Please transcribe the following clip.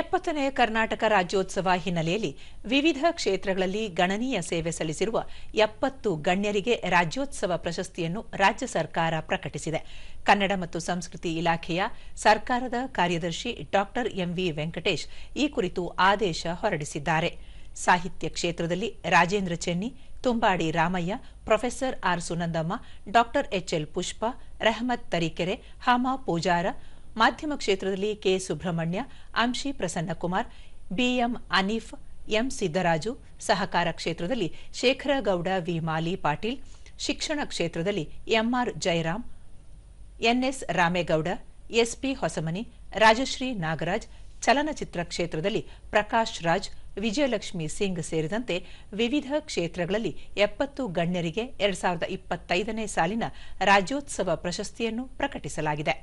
ಎಪ್ಪತ್ತನೇ ಕರ್ನಾಟಕ ರಾಜ್ಯೋತ್ಸವ ಹಿನ್ನೆಲೆಯಲ್ಲಿ ವಿವಿಧ ಕ್ಷೇತ್ರಗಳಲ್ಲಿ ಗಣನೀಯ ಸೇವೆ ಸಲ್ಲಿಸಿರುವ ಎಪ್ಪತ್ತು ಗಣ್ಯರಿಗೆ ರಾಜ್ಯೋತ್ಸವ ಪ್ರಶಸ್ತಿಯನ್ನು ರಾಜ್ಯ ಸರ್ಕಾರ ಪ್ರಕಟಿಸಿದೆ. ಕನ್ನಡ ಮತ್ತು ಸಂಸ್ಕೃತಿ ಇಲಾಖೆಯ ಸರ್ಕಾರದ ಕಾರ್ಯದರ್ಶಿ ಡಾ ಎಂವಿ ವೆಂಕಟೇಶ್ ಈ ಕುರಿತು ಆದೇಶ ಹೊರಡಿಸಿದ್ದಾರೆ. ಸಾಹಿತ್ಯ ಕ್ಷೇತ್ರದಲ್ಲಿ ರಾಜೇಂದ್ರ ಚೆನ್ನಿ, ತುಂಬಾಡಿ ರಾಮಯ್ಯ, ಪ್ರೊಫೆಸರ್ ಆರ್ ಸುನಂದಮ್ಮ ಡಾ ಎಚ್ಎಲ್ ಪುಷ್ಪ, ರೆಹಮತ್ ತರೀಕೆರೆ, ಹಮಾ ಪೂಜಾರ ಮಾಧ್ಯಮ ಕ್ಷೇತ್ರದಲ್ಲಿ K Subrahmanya, Amshi Prasannakumar, BM Hanif, M Siddaraju, ಸಹಕಾರ ಕ್ಷೇತ್ರದಲ್ಲಿ ಶೇಖರಗೌಡ ವಿ ಮಾಲಿ ಪಾಟೀಲ್, ಶಿಕ್ಷಣ ಕ್ಷೇತ್ರದಲ್ಲಿ MR Jayaram NS Ramegowda SP Hosamani, Rajashri Nagaraj, ಚಲನಚಿತ್ರ ಕ್ಷೇತ್ರದಲ್ಲಿ ಪ್ರಕಾಶ್ ರಾಜ್, ವಿಜಯಲಕ್ಷ್ಮಿ ಸಿಂಗ್ ಸೇರಿದಂತೆ ವಿವಿಧ ಕ್ಷೇತ್ರಗಳಲ್ಲಿ ಎಪ್ಪತ್ತು ಗಣ್ಯರಿಗೆ ಎರಡ್ ಸಾವಿರದ ಇಪ್ಪತ್ತೈದನೇ ಸಾಲಿನ ರಾಜ್ಯೋತ್ಸವ ಪ್ರಶಸ್ತಿಯನ್ನು ಪ್ರಕಟಿಸಲಾಗಿದೆ.